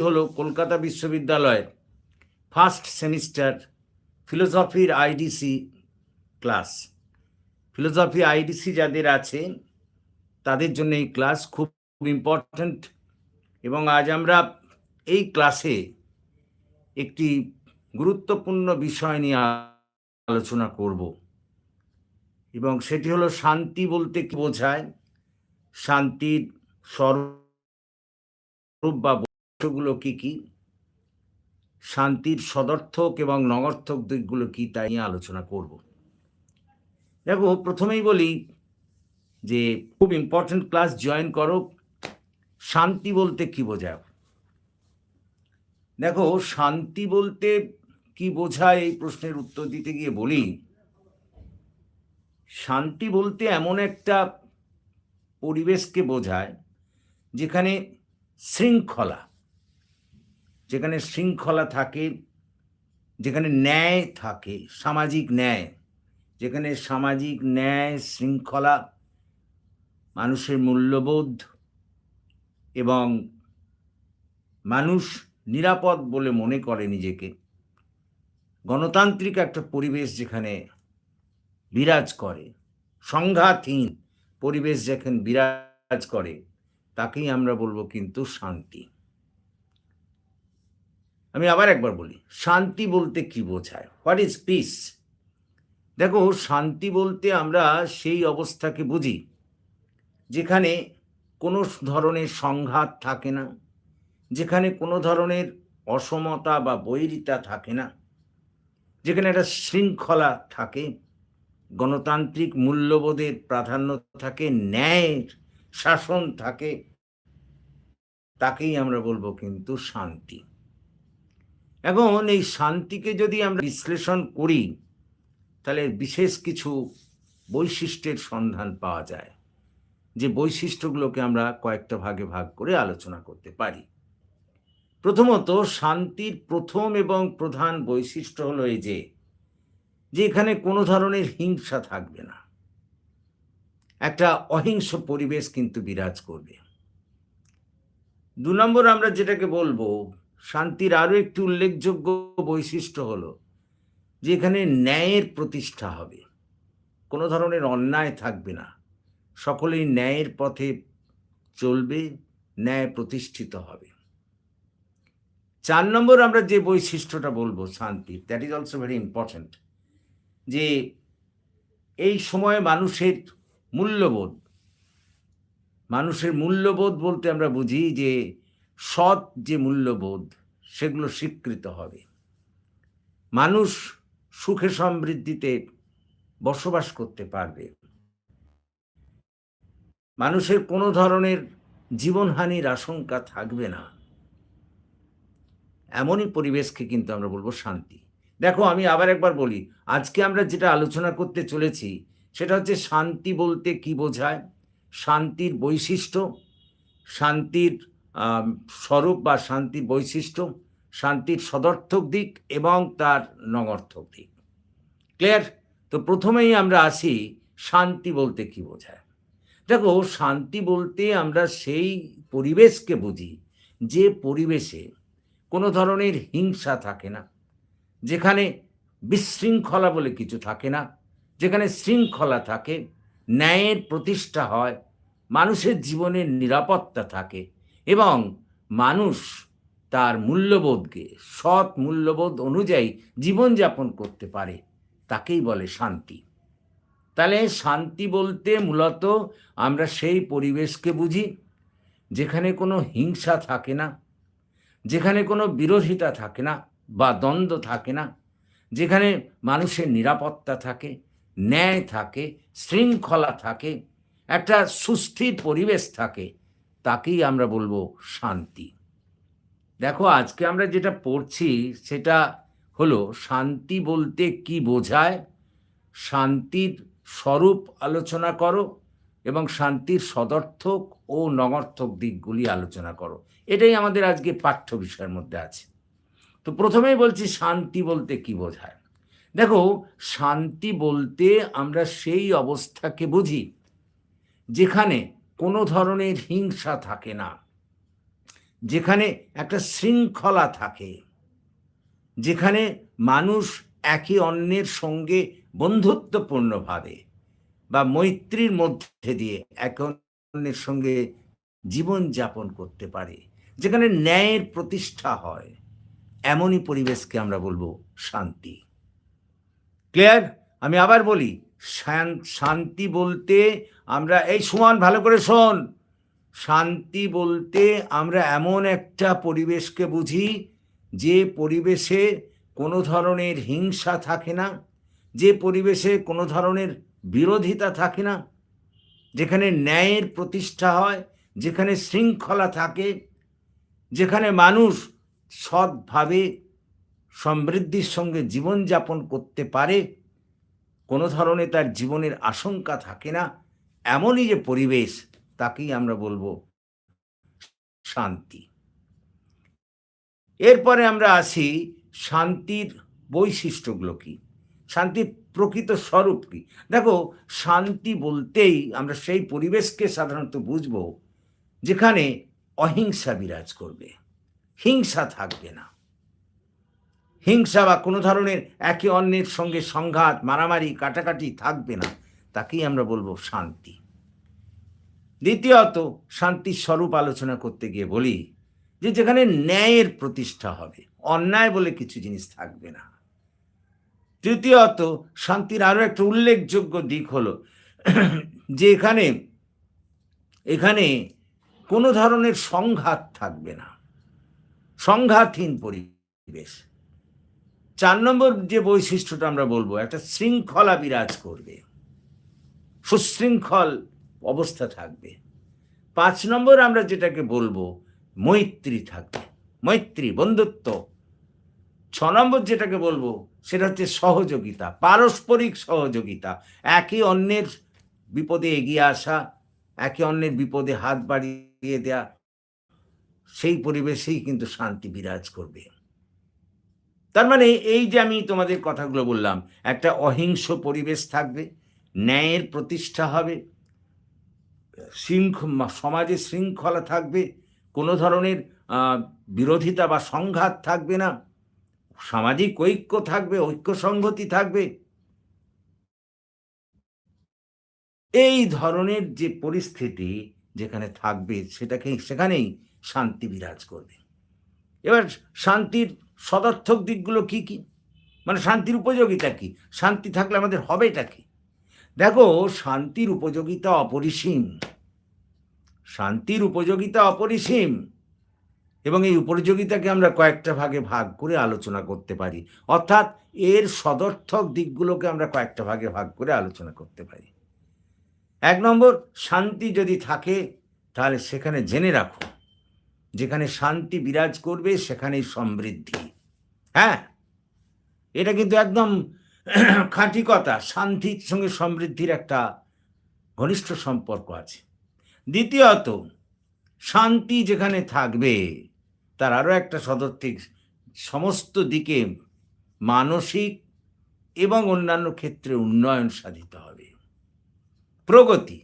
হলো কলকাতা বিশ্ববিদ্যালয়ের first semester ফিলোসফির আইডিসি ক্লাস। ফিলোসফি আইডিসি যাদের আছে, তাদের জন্য এই ক্লাস খুব ইম্পর্ট্যান্ট এবং আজ আমরা এই ক্লাসে একটি গুরুত্বপূর্ণ বিষয় নিয়ে আলোচনা করব এবং সেটি হলো শান্তি বলতে কি বোঝায়? শান্তির স্বরূপ বা বৈশিষ্ট্যগুলো কি কি? শান্তির সদর্থক এবং নগর্থক দিকগুলো কি তাই নিয়ে আলোচনা করব। দেখো, প্রথমেই বলি যে খুব ইম্পর্ট্যান্ট ক্লাস জয়েন করো। শান্তি বলতে কি বোঝায়? দেখো, শান্তি বলতে কি বোঝায় এই প্রশ্নের উত্তর দিতে গিয়ে বলি, শান্তি বলতে এমন একটা পরিবেশকে বোঝায় যেখানে শৃঙ্খলা যেখানে শৃঙ্খলা থাকে, যেখানে ন্যায় থাকে, সামাজিক ন্যায়, যেখানে সামাজিক ন্যায়, শৃঙ্খলা, মানুষের মূল্যবোধ এবং মানুষ নিরাপদ বলে মনে করে নিজেকে। গণতান্ত্রিক একটা পরিবেশ যেখানে বিরাজ করে, সংঘাতহীন পরিবেশ যেখানে বিরাজ করে, তাকেই আমরা বলব কিন্তু শান্তি। আমি আবার একবার বলি, শান্তি বলতে কি বোঝায়? হোয়াট ইজ পিস দেখো, শান্তি বলতে আমরা সেই অবস্থাকে বুঝি, যেখানে কোনো ধরনের সংঘাত থাকে না, যেখানে কোনো ধরনের অসমতা বা বৈরিতা থাকে না, যেখানে একটা শৃঙ্খলা থাকে, গণতান্ত্রিক মূল্যবোধের প্রাধান্য থাকে, ন্যায়ের শাসন থাকে, তাকেই আমরা বলব কিন্তু শান্তি। এখন এই শান্তিকে যদি আমরা বিশ্লেষণ করি, তাহলে বিশেষ কিছু বৈশিষ্ট্যের সন্ধান পাওয়া যায়, যে বৈশিষ্ট্যগুলোকে আমরা কয়েকটা ভাগে ভাগ করে আলোচনা করতে পারি। প্রথমত, শান্তির প্রথম এবং প্রধান বৈশিষ্ট্য হলো এই যে যে এখানে কোনো ধরনের হিংসা থাকবে না। একটা অহিংস পরিবেশ কিন্তু বিরাজ করবে। দু নম্বর আমরা যেটাকে বলব শান্তির আরও একটি উল্লেখযোগ্য বৈশিষ্ট্য হলো যে এখানে ন্যায়ের প্রতিষ্ঠা হবে। কোনো ধরনের অন্যায় থাকবে না। সকলেই ন্যায়ের পথে চলবে, ন্যায় প্রতিষ্ঠিত হবে। চার নম্বর আমরা যে বৈশিষ্ট্যটা বলব শান্তি that is also very important যে এই সময়ে মানুষের মূল্যবোধ মানুষের মূল্যবোধ বলতে আমরা বুঝি যে সৎ যে মূল্যবোধ, সেগুলো স্বীকৃত হবে। মানুষ সুখে সমৃদ্ধিতে বসবাস করতে পারবে। মানুষের কোনো ধরনের জীবনহানির আশঙ্কা থাকবে না। এমনই পরিবেশকে কিন্তু আমরা বলব শান্তি। দেখো, আমি আবার একবার বলি, আজকে আমরা যেটা আলোচনা করতে চলেছি, সেটা হচ্ছে শান্তি বলতে কি বোঝায়? শান্তির বৈশিষ্ট্য, শান্তির স্বরূপ বা শান্তির বৈশিষ্ট্য, শান্তির সদর্থক দিক এবং তার নগর্থক দিক। ক্লিয়ার? তো প্রথমেই আমরা আসি শান্তি বলতে কি বোঝায়? দেখো, শান্তি বলতে আমরা সেই পরিবেশকে বুঝি যে পরিবেশে কোনো ধরনের হিংসা থাকে না, যেখানে বিশৃঙ্খলা বলে কিছু থাকে না, যেখানে শৃঙ্খলা থাকে, ন্যায়ের প্রতিষ্ঠা হয়, মানুষের জীবনের নিরাপত্তা থাকে এবং মানুষ তার মূল্যবোধকে, সৎ মূল্যবোধ অনুযায়ী জীবনযাপন করতে পারে, তাকেই বলে শান্তি। তাহলে শান্তি বলতে মূলত আমরা সেই পরিবেশকে বুঝি, যেখানে কোনো হিংসা থাকে না, যেখানে কোনো বিরোধিতা থাকে না বা দ্বন্দ্ব থাকে না, যেখানে মানুষের নিরাপত্তা থাকে, ন্যায় থাকে, শৃঙ্খলা থাকে, একটা সুস্থির পরিবেশ থাকে তাকেই আমরা বলব শান্তি। দেখো, আজকে আমরা যেটা পড়ছি সেটা হলো, শান্তি বলতে কি বোঝায়? শান্তির স্বরূপ আলোচনা করো এবং শান্তির সদর্থক ও নগর্থক দিকগুলি আলোচনা করো। এটাই আমাদের আজকে পাঠ্য বিষয়ের মধ্যে আছে। তো প্রথমেই বলছি, শান্তি বলতে কি বোঝায়? দেখো, শান্তি বলতে আমরা সেই অবস্থাকে বুঝি যেখানে কোনো ধরনের হিংসা থাকে না। যেখানে একটা শৃঙ্খলা থাকে। যেখানে মানুষ একে অন্যের সঙ্গে বন্ধুত্বপূর্ণভাবে বা মৈত্রীর মধ্যে দিয়ে একে অন্যের সঙ্গে জীবন যাপন করতে পারে। যেখানে ন্যায়ের প্রতিষ্ঠা হয়। এমনই পরিবেশকে আমরা বলব শান্তি। ক্লিয়ার? আমি আবার বলি শান্তি বলতে আমরা, এই সমান, ভালো করে শোন। শান্তি বলতে আমরা এমন একটা পরিবেশকে বুঝি, যে পরিবেশে কোনো ধরনের হিংসা থাকে না, যে পরিবেশে কোনো ধরনের বিরোধিতা থাকে না, যেখানে ন্যায়ের প্রতিষ্ঠা হয়, যেখানে শৃঙ্খলা থাকে, যেখানে মানুষ সৎভাবে সমৃদ্ধির সঙ্গে জীবনযাপন করতে পারে, কোনো ধরনের তার জীবনের আশঙ্কা থাকে না এমনই যে পরিবেশ, তাকেই আমরা বলব শান্তি। এরপরে আমরা আসি শান্তির বৈশিষ্ট্যগুলো কি? শান্তির প্রকৃত স্বরূপ কি? দেখো, শান্তি বলতেই আমরা সেই পরিবেশকে সাধারণত বুঝব যেখানে অহিংসা বিরাজ করবে। হিংসা থাকবে না। হিংসা বা কোনো ধরনের একে অন্যের সঙ্গে সংঘাত, মারামারি, কাটাকাটি থাকবে না। তাকেই আমরা বলব শান্তি। দ্বিতীয়ত, শান্তির স্বরূপ আলোচনা করতে গিয়ে বলি যে যেখানে ন্যায়ের প্রতিষ্ঠা হবে, অন্যায় বলে কিছু জিনিস থাকবে না। তৃতীয়ত, শান্তির আরও একটা উল্লেখযোগ্য দিক হলো যে এখানে এখানে কোনো ধরনের সংঘাত থাকবে না। সংঘাতহীন পরিবেশ। চার নম্বর যে বৈশিষ্ট্যটা আমরা বলব, একটা শৃঙ্খলা বিরাজ করবে। সুশৃঙ্খল অবস্থা থাকবে। পাঁচ নম্বর আমরা যেটাকে বলব, মৈত্রী থাকবে। মৈত্রী, বন্ধুত্ব। ছ নম্বর যেটাকে বলব, সেটা হচ্ছে সহযোগিতা, পারস্পরিক সহযোগিতা। একে অন্যের বিপদে এগিয়ে আসা, একে অন্যের বিপদে হাত বাড়িয়ে দেয়া, সেই পরিবেশেই কিন্তু শান্তি বিরাজ করবে। তার মানে এই যে আমি তোমাদের কথাগুলো বললাম, একটা অহিংস পরিবেশ থাকবে ন্যায়ের প্রতিষ্ঠা হবে। শৃঙ্খ, সমাজে শৃঙ্খলা থাকবে। কোনো ধরনের বিরোধিতা বা সংঘাত থাকবে না। সামাজিক ঐক্য থাকবে ঐক্য সংহতি থাকবে। এই ধরনের যে পরিস্থিতি যেখানে থাকবে সেটাকে সেখানেই শান্তি বিরাজ করবে। এবার শান্তির সদর্থক দিকগুলো কি কি? মানে শান্তির উপযোগিতা কি? শান্তি থাকলে আমাদের হবেটা কি? দেখো, শান্তির উপযোগিতা অপরিসীম। শান্তির উপযোগিতা অপরিসীম। এবং এই উপযোগিতাকে আমরা কয়েকটা ভাগে ভাগ করে আলোচনা করতে পারি। অর্থাৎ এর সদর্থক দিকগুলোকে আমরা কয়েকটা ভাগে ভাগ করে আলোচনা করতে পারি। এক নম্বর, শান্তি যদি থাকে, তাহলে সেখানে জেনে রাখো। যেখানে শান্তি বিরাজ করবে, সেখানেই সমৃদ্ধি। হ্যাঁ? এটা কিন্তু একদম খাঁটি কথা শান্তির সঙ্গে সমৃদ্ধির একটা ঘনিষ্ঠ সম্পর্ক আছে। দ্বিতীয়ত, শান্তি যেখানে থাকবে, তার আরও একটা সদর্থিক সমস্ত দিকে মানসিক এবং অন্যান্য ক্ষেত্রে উন্নয়ন সাধিত হবে। প্রগতি,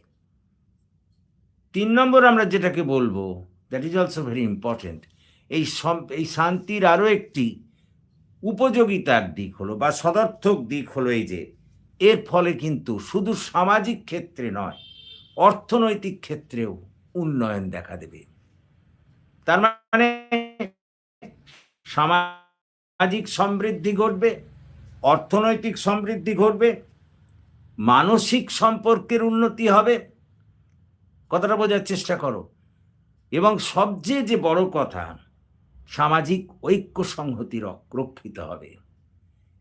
তিন নম্বর আমরা যেটাকে বলব that is also very important এই এই শান্তির আরও একটি উপযোগিতার দিক হলো বা সদর্থক দিক হলো এই যে, এর ফলে কিন্তু শুধু সামাজিক ক্ষেত্রে নয়, অর্থনৈতিক ক্ষেত্রেও উন্নয়ন দেখা দেবে। তার মানে সামাজিক সমৃদ্ধি ঘটবে, অর্থনৈতিক সমৃদ্ধি ঘটবে, মানসিক সম্পর্কের উন্নতি হবে। কথাটা বোঝার চেষ্টা করো। এবং সবচেয়ে যে বড় কথা সামাজিক ঐক্য সংহতি রক্ষিত হবে।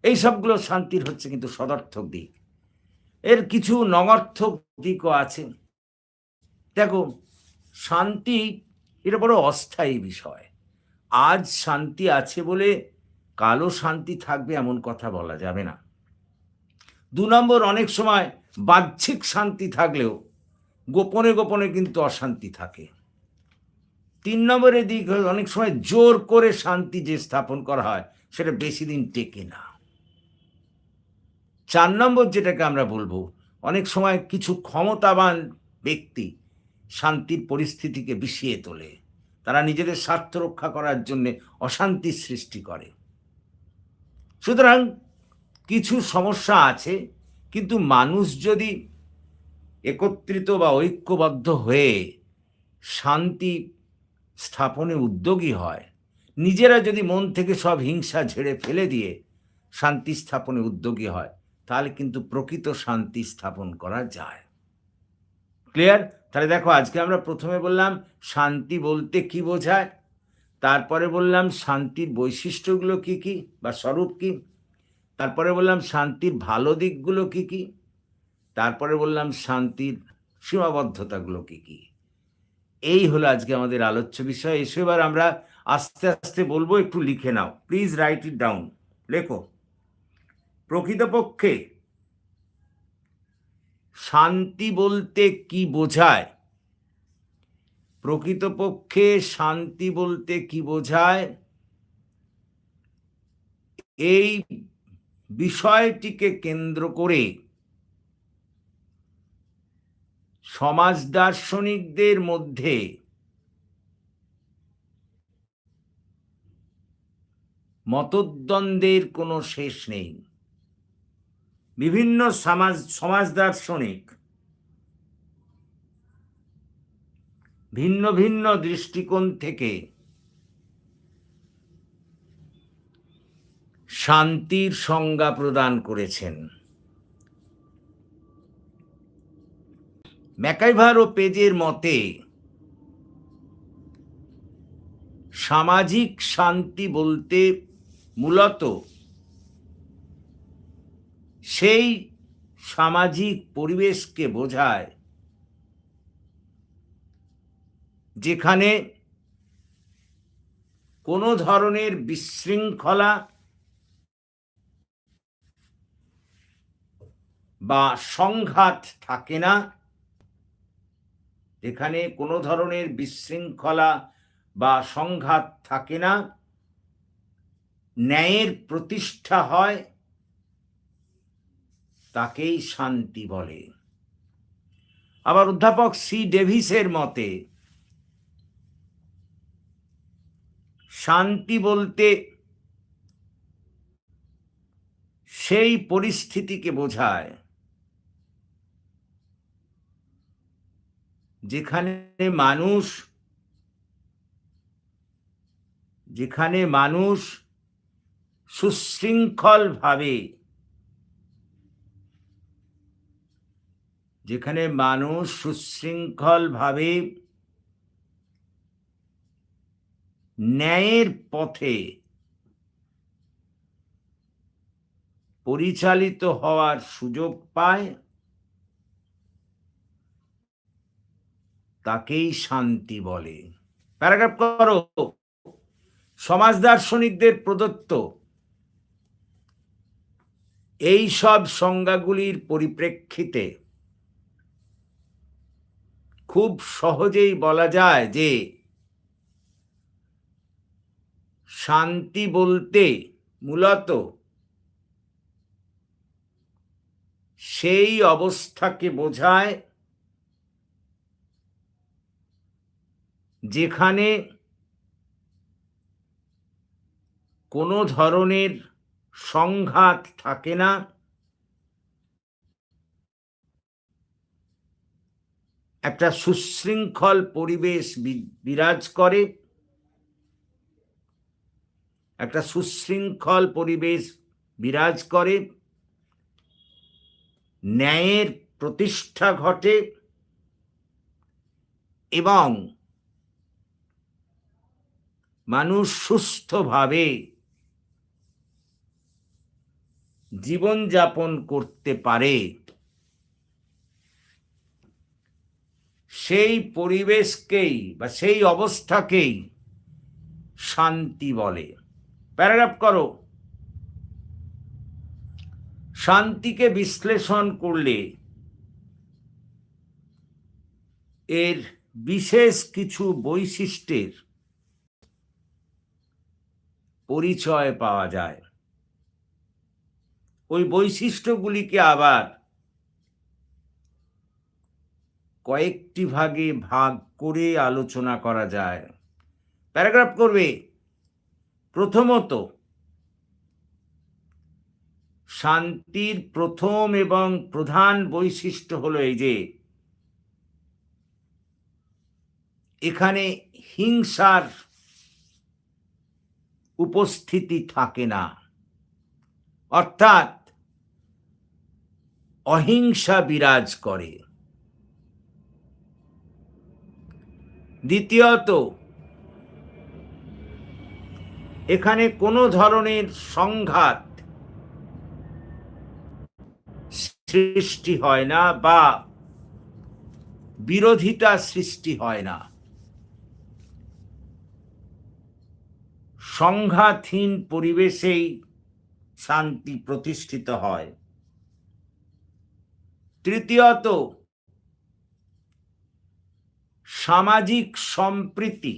এই সবগুলো শান্তির হচ্ছে কিন্তু সদর্থক দিক। এর কিছু নগর্থক দিকও আছে। দেখো, শান্তি এটা বড় অস্থায়ী বিষয়। আজ শান্তি আছে বলে কালো শান্তি থাকবে এমন কথা বলা যাবে না। দু নম্বর, অনেক সময় বাহ্যিক শান্তি থাকলেও গোপনে গোপনে কিন্তু অশান্তি থাকে। তিন নম্বরের দিক অনেক সময় জোর করে শান্তি যে স্থাপন করা হয়, সেটা বেশি দিন টেকে না। চার নম্বর যেটাকে আমরা বলব, অনেক সময় কিছু ক্ষমতাবান ব্যক্তি শান্তির পরিস্থিতিকে বিষিয়ে তোলে। তারা নিজেদের স্বার্থ রক্ষা করার জন্যে অশান্তির সৃষ্টি করে। সুতরাং কিছু সমস্যা আছে, কিন্তু মানুষ যদি একত্রিত বা ঐক্যবদ্ধ হয়ে শান্তি স্থাপনে উদ্যোগী হয়। নিজেরা যদি মন থেকে সব হিংসা ঝেড়ে ফেলে দিয়ে শান্তি স্থাপনে উদ্যোগী হয়, তাহলে কিন্তু প্রকৃত শান্তি স্থাপন করা যায়। ক্লিয়ার তাহলে দেখো, আজকে আমরা প্রথমে বললাম শান্তি বলতে কি বোঝায়? তারপরে বললাম শান্তির বৈশিষ্ট্যগুলো কি কি বা স্বরূপ কি? তারপরে বললাম শান্তির ভালো দিকগুলো কি কি? তারপরে বললাম শান্তির সীমাবদ্ধতাগুলো কি কি? এই হলো আজকে আমাদের আলোচ্য বিষয়। এসে এবার আমরা আস্তে আস্তে বলব, একটু লিখে নাও। প্লিজ রাইট ইট ডাউন লেখো। প্রকৃতপক্ষে শান্তি বলতে কি বোঝায়? প্রকৃতপক্ষে শান্তি বলতে কি বোঝায়? এই বিষয়টিকে কেন্দ্র করে সমাজ দার্শনিকদের মধ্যে মতদ্বন্দ্বের কোনো শেষ নেই। বিভিন্ন সমাজ সমাজ দার্শনিক ভিন্ন ভিন্ন দৃষ্টিকোণ থেকে শান্তির সংজ্ঞা প্রদান করেছেন। ম্যাকাইভার ও পেজের মতে, সামাজিক শান্তি বলতে মূলত সেই সামাজিক পরিবেশকে বোঝায় যেখানে কোনো ধরনের বিশৃঙ্খলা বা সংঘাত থাকে না। যেখানে কোনো ধরনের বিশৃঙ্খলা বা সংঘাত থাকে না। ন্যায়ের প্রতিষ্ঠা হয়, তাকেই শান্তি বলে। আবার অধ্যাপক সি ডেভিসের মতে, শান্তি বলতে সেই পরিস্থিতিকে বোঝায় যেখানে মানুষ যেখানে মানুষ সুশৃঙ্খলভাবে যেখানে মানুষ সুশৃঙ্খলভাবে ন্যায়ের পথে পরিচালিত হওয়ার সুযোগ পায় তাকেই শান্তি বলে। প্যারাগ্রাফ করো। সমাজ দার্শনিকদের প্রদত্ত এই সব সংজ্ঞাগুলির পরিপ্রেক্ষিতে খুব সহজেই বলা যায় যে শান্তি বলতে মূলত সেই অবস্থাকে বোঝায় যেখানে কোনো ধরনের সংঘাত থাকে না, একটা সুশৃঙ্খল পরিবেশ বিরাজ করে, একটা সুশৃঙ্খল পরিবেশ বিরাজ করে, ন্যায়ের প্রতিষ্ঠা ঘটে এবং মানুষ সুস্থভাবে জীবনযাপন করতে পারে, সেই পরিবেশকেই বা সেই অবস্থাকেই শান্তি বলে। প্যারাগ্রাফ করো। শান্তিকে বিশ্লেষণ করলে এর বিশেষ কিছু বৈশিষ্ট্যের পরিচয় পাওয়া যায়। ওই বৈশিষ্ট্যগুলিকে আবার কয়েকটি ভাগে ভাগ করে আলোচনা করা যায়। প্যারাগ্রাফ করবে, প্রথমত, শান্তির প্রথম এবং প্রধান বৈশিষ্ট্য হলো এই যে, এখানে হিংসার উপস্থিতি থাকে না। অর্থাৎ অহিংসা বিরাজ করে। দ্বিতীয়ত, এখানে কোনো ধরনের সংঘাত সৃষ্টি হয় না বা বিরোধিতা সৃষ্টি হয় না। সংঘাতহীন পরিবেশেই শান্তি প্রতিষ্ঠিত হয়। তৃতীয়ত, সামাজিক সম্প্রীতি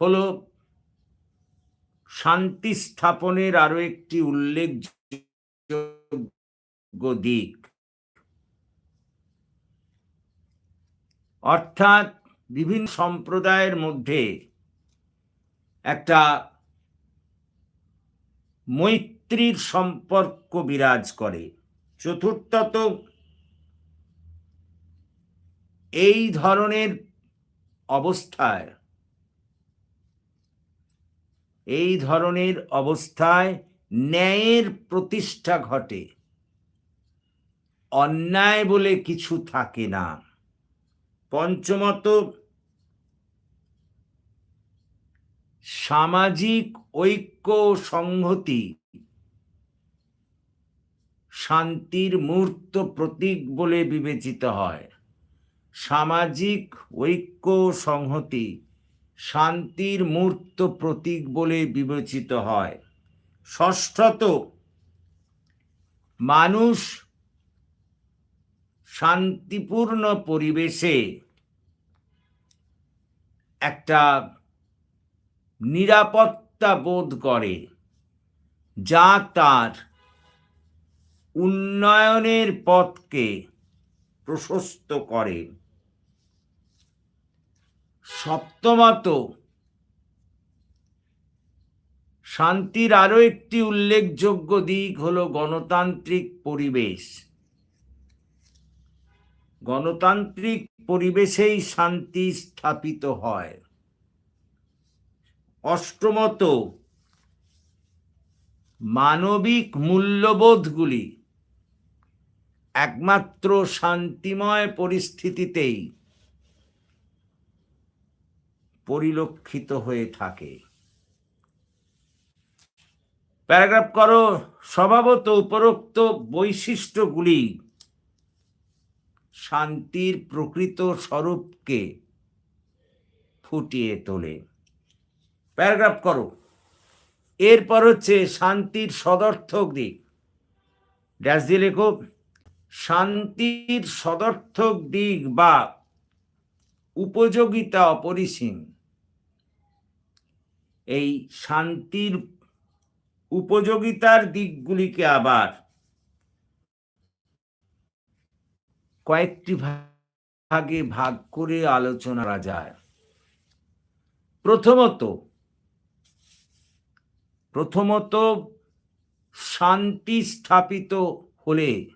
হল শান্তি স্থাপনের আরও একটি উল্লেখযোগ্য দিক। অর্থাৎ বিভিন্ন সম্প্রদায়ের মধ্যে একটা মৈত্রীর সম্পর্ক বিরাজ করে। চতুর্থত, এই ধরনের অবস্থায়, এই ধরনের অবস্থায় ন্যায়ের প্রতিষ্ঠা ঘটে। অন্যায় বলে কিছু থাকে না। পঞ্চমত সামাজিক ঐক্য সংহতি। শান্তির মূর্ত প্রতীক বলে বিবেচিত হয়। সামাজিক ঐক্য সংহতি শান্তির মূর্ত প্রতীক বলে বিবেচিত হয়। ষষ্ঠত, মানুষ শান্তিপূর্ণ পরিবেশে একটা নিরাপত্তা বোধ করে, যা তার উন্নয়নের পথকে প্রশস্ত করে। সপ্তমত, শান্তির আরও একটি উল্লেখযোগ্য দিক হলো গণতান্ত্রিক পরিবেশ। গণতান্ত্রিক পরিবেশেই শান্তি স্থাপিত হয়। অষ্টমত, মানবিক মূল্যবোধগুলি একমাত্র শান্তিময় পরিস্থিতিতেই পরিলক্ষিত হয়ে থাকে। প্যারাগ্রাফ করো, স্বভাবত উপরোক্ত বৈশিষ্ট্যগুলি শান্তির প্রকৃত স্বরূপকে ফুটিয়ে তোলে। প্যারাগ্রাফ করো। এরপর হচ্ছে শান্তির সদর্থক দিক। ড্যাশ দিয়ে লেখো, শান্তির সদর্থক দিক বা উপযোগিতা অপরিসীম। এই শান্তির উপযোগিতার দিকগুলিকে আবার কয়েকটি ভাগে ভাগ করে আলোচনা করা যায়। প্রথমত প্রথমত শান্তি স্থাপিত হলে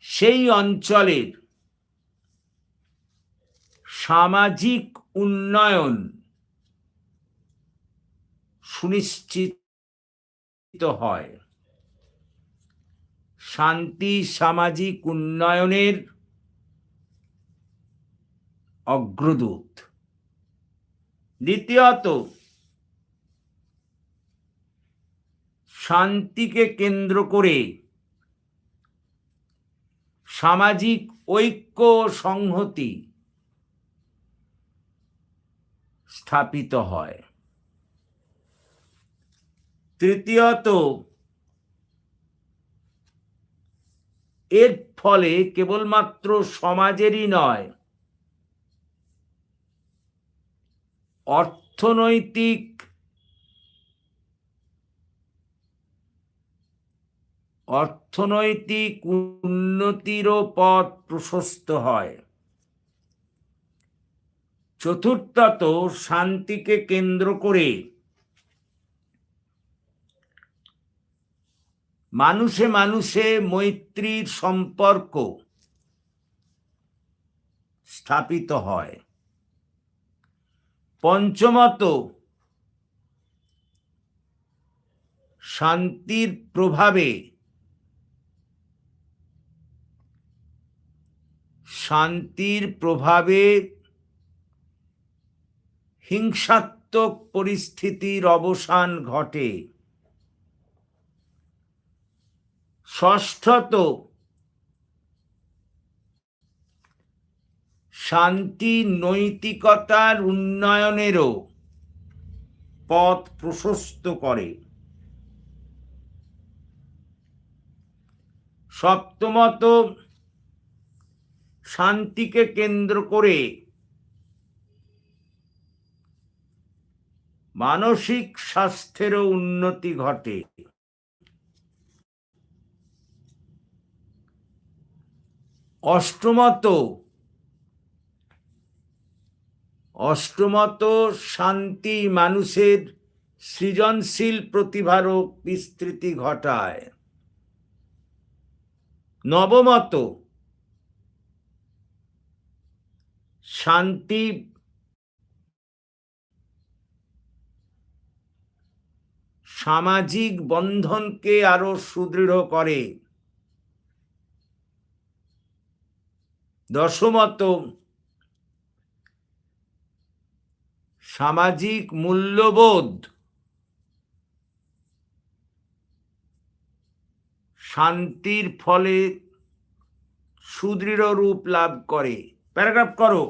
সেই অঞ্চলের সামাজিক উন্নয়ন সুনিশ্চিত হয়। শান্তি সামাজিক উন্নয়নের অগ্রদূত। দ্বিতীয়ত শান্তিকে কেন্দ্র করে সামাজিক ঐক্য সংহতি স্থাপিত হয়। তৃতীয়ত এর ফলে কেবলমাত্র সমাজেরই নয়, অর্থনৈতিক অর্থনৈতিক উন্নতিরও পথ প্রশস্ত হয়। চতুর্থত শান্তিকে কেন্দ্র করে মানুষে মানুষে মৈত্রীর সম্পর্ক স্থাপিত হয়। পঞ্চমত, শান্তির প্রভাবে শান্তির প্রভাবে হিংসাত্মক পরিস্থিতির অবসান ঘটে। ষষ্ঠত শান্তি নৈতিকতার উন্নয়নেরও পথ প্রশস্ত করে। সপ্তমত, শান্তিকে কেন্দ্র করে মানসিক স্বাস্থ্যেরও উন্নতি ঘটে। অষ্টমত অষ্টমত শান্তি মানুষের সৃজনশীল প্রতিভারও বিস্তৃতি ঘটায়। নবমত, শান্তি সামাজিক বন্ধনকে আরও সুদৃঢ় করে। দশমত, সামাজিক মূল্যবোধ, শান্তির ফলে সুদৃঢ় রূপ লাভ করে। প্যারাগ্রাফ করো।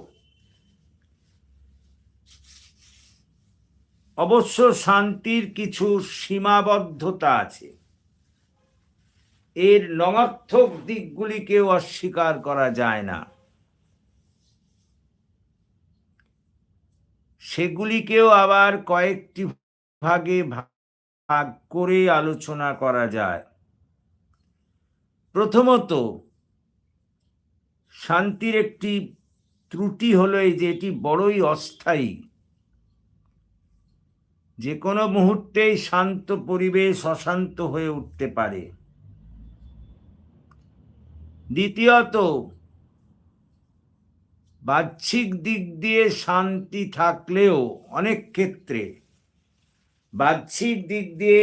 অবশ্য শান্তির কিছু সীমাবদ্ধতা আছে। এর নমার্থক দিকগুলিকেও অস্বীকার করা যায় না। সেগুলিকেও আবার কয়েকটি ভাগে ভাগ করে আলোচনা করা যায়। প্রথমত, শান্তির একটি ত্রুটি হলো এই যে এটি বড়ই অস্থায়ী। যে কোনো মুহূর্তেই শান্ত পরিবেশ অশান্ত হয়ে উঠতে পারে। দ্বিতীয়ত, বাহ্যিক দিক দিয়ে শান্তি থাকলেও অনেক ক্ষেত্রে বাহ্যিক দিক দিয়ে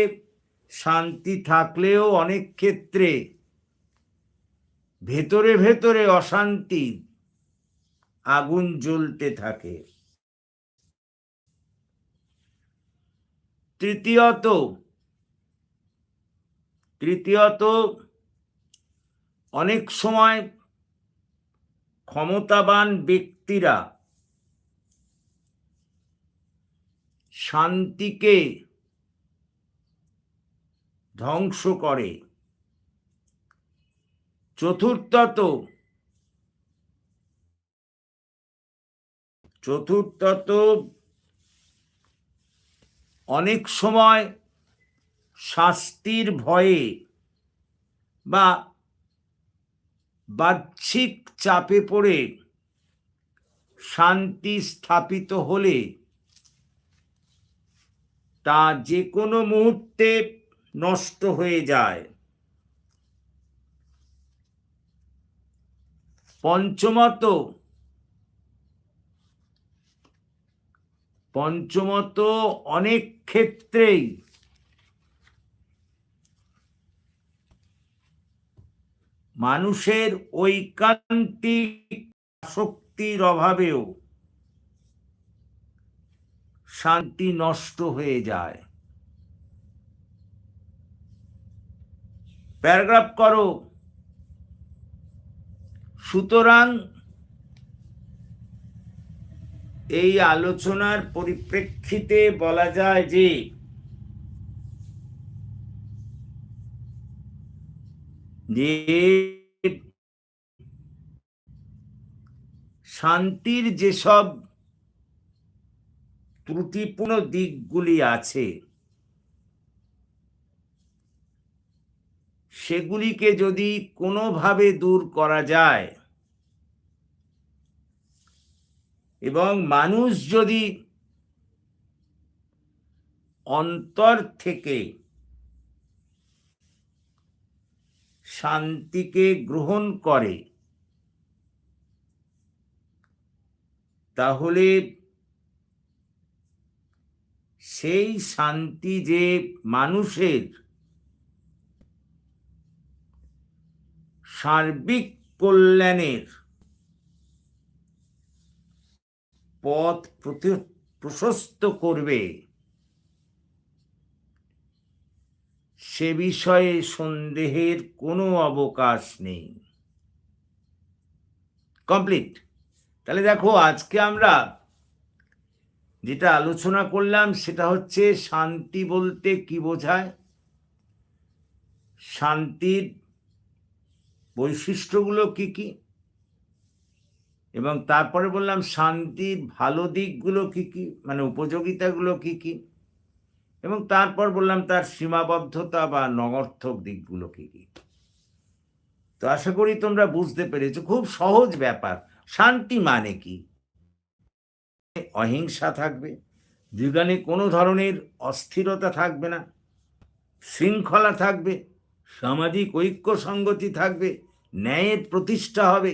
শান্তি থাকলেও অনেক ক্ষেত্রে ভেতরে ভেতরে অশান্তি আগুন জ্বলতে থাকে। তৃতীয়ত তৃতীয়ত অনেক সময় ক্ষমতাবান ব্যক্তিরা শান্তিকে ধ্বংস করে। চতুর্থত চতুর্থত অনেক সময় শাস্তির ভয়ে বা বাহ্যিক চাপে পড়ে শান্তি স্থাপিত হলে তা যে কোনো মুহূর্তে নষ্ট হয়ে যায়। পঞ্চমত পঞ্চমত অনেক ক্ষেত্রেই মানুষের ঐকান্তিক শক্তির অভাবেও শান্তি নষ্ট হয়ে যায়। প্যারাগ্রাফ করো। সুতরাং এই আলোচনার পরিপ্রেক্ষিতে বলা যায় যে যে শান্তির যেসব ত্রুটিপূর্ণ দিকগুলি আছে, সেগুলিকে যদি কোনোভাবে দূর করা যায় এবং মানুষ যদি অন্তর থেকে শান্তিকে গ্রহণ করে তাহলে সেই শান্তি যে মানুষের সার্বিক কল্যাণের পথ প্রশস্ত করবে সে বিষয়ে সন্দেহের কোনো অবকাশ নেই। কমপ্লিট। তাহলে দেখো, আজকে আমরা যেটা আলোচনা করলাম সেটা হচ্ছে শান্তি বলতে কি বোঝায়? শান্তির বৈশিষ্ট্যগুলো কি কি? এবং তারপরে বললাম, শান্তির ভালো দিকগুলো কি কি? মানে উপযোগিতাগুলো কি কি? এবং তারপর বললাম, তার সীমাবদ্ধতা বা নগর্থক দিকগুলো কি কি? তো আশা করি তোমরা বুঝতে পেরেছ, খুব সহজ ব্যাপার। শান্তি মানে কি? অহিংসা থাকবে যেখানে কোনো ধরনের অস্থিরতা থাকবে না, শৃঙ্খলা থাকবে, সামাজিক ঐক্য সঙ্গতি থাকবে, ন্যায়ের প্রতিষ্ঠা হবে,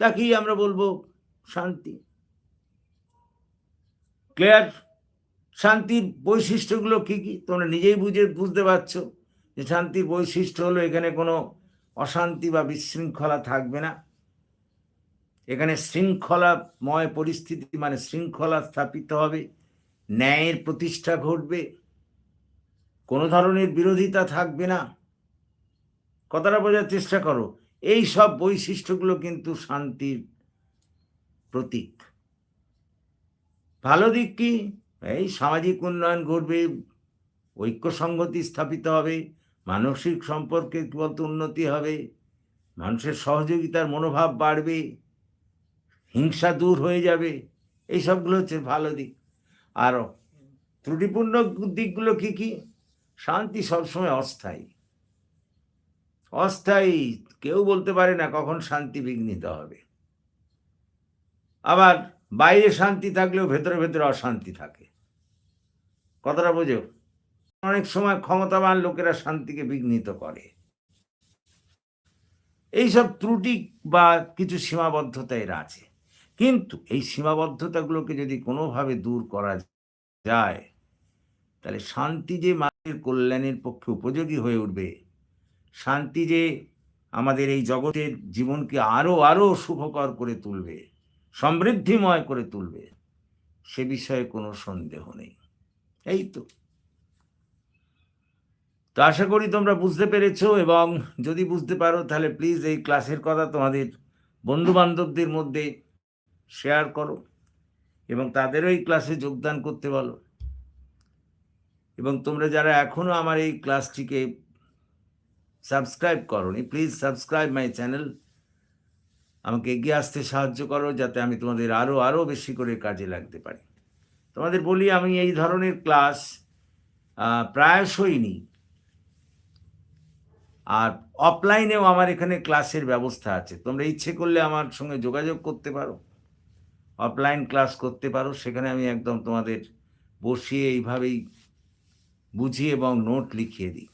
তাকেই আমরা বলব শান্তি। ক্লিয়ার? শান্তির বৈশিষ্ট্যগুলো কী কী? তোমরা নিজেই বুঝে, বুঝতে পারছ যে শান্তির বৈশিষ্ট্য হলো এখানে কোনো অশান্তি বা বিশৃঙ্খলা থাকবে না। এখানে শৃঙ্খলাময় পরিস্থিতি মানে শৃঙ্খলা স্থাপিত হবে, ন্যায়ের প্রতিষ্ঠা ঘটবে, কোনো ধরনের বিরোধিতা থাকবে না। কথাটা বোঝার চেষ্টা করো, এই সব বৈশিষ্ট্যগুলো কিন্তু শান্তির প্রতীক। ভালো দিক কি? এই সামাজিক উন্নয়ন ঘটবে ঐক্য সংগতি স্থাপিত হবে, মানসিক সম্পর্কে বলতো উন্নতি হবে, মানুষের সহযোগিতার মনোভাব বাড়বে, হিংসা দূর হয়ে যাবে, এই সবগুলো হচ্ছে ভালো দিক। আর ত্রুটিপূর্ণ দিকগুলো কি কি? শান্তি সবসময় অস্থায়ী। অস্থায়ী কেউ বলতে পারে না কখন শান্তি বিঘ্নিত হবে। আবার বাইরে শান্তি থাকলেও ভেতরে ভেতরে অশান্তি থাকে। কথাটা বোঝো? অনেক সময় ক্ষমতাবান লোকেরা শান্তিকে বিঘ্নিত করে। এইসব ত্রুটি বা কিছু সীমাবদ্ধতা এর আছে। কিন্তু এই সীমাবদ্ধতাগুলোকে যদি কোনোভাবে দূর করা যায়, তাহলে শান্তি যে মানুষের কল্যাণের পক্ষে উপযোগী হয়ে উঠবে, শান্তি যে আমাদের এই জগতের জীবনকে আরও আরও সুখকর করে তুলবে, সমৃদ্ধিময় করে তুলবে, সে বিষয়ে কোনো সন্দেহ নেই। এই তো। তো আশা করি তোমরা বুঝতে পেরেছ এবং যদি বুঝতে পারো, তাহলে প্লিজ এই ক্লাসের কথা তোমাদের বন্ধু বান্ধবদের মধ্যে শেয়ার করো এবং তাদেরও এই ক্লাসে যোগদান করতে বলো। এবং তোমরা যারা এখনও আমার এই ক্লাসটিকে সাবস্ক্রাইব করনি প্লিজ সাবস্ক্রাইব মাই চ্যানেল আমাকে এগিয়ে আসতে সাহায্য করো, যাতে আমি তোমাদের আরও আরও বেশি করে কাজে লাগতে পারি। তোমাদের বলি, আমি এই ধরনের ক্লাস প্রায়শই নিই আর অফলাইনেও আমার এখানে ক্লাসের ব্যবস্থা আছে। তোমরা ইচ্ছে করলে আমার সঙ্গে যোগাযোগ করতে পারো। অফলাইন ক্লাস করতে পারো। সেখানে আমি একদম তোমাদের বসিয়ে এইভাবেই বুঝিয়ে এবং নোট লিখিয়ে দিই।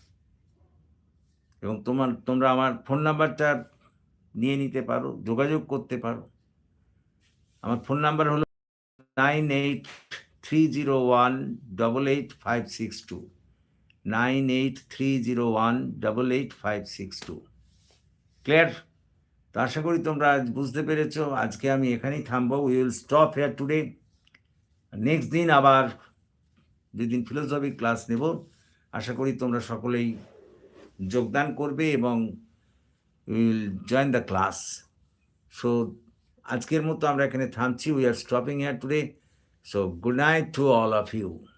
এবং তোমার, তোমরা আমার ফোন নাম্বারটা নিয়ে নিতে পারো, যোগাযোগ করতে পারো। আমার ফোন নাম্বার হলো nine eight three zero one double eight five six two nine eight three zero one double eight five six two clear তো আশা করি তোমরা আজ বুঝতে পেরেছ, আজকে আমি এখানেই থামবো। We will stop here today next দিন আবার যেদিন ফিলোসফি ক্লাস নেব। আশা করি তোমরা সকলেই যোগদান করবে এবং will join the class so আজকের মতো আমরা এখানে থামছি। We are stopping here today So, good night to all of you.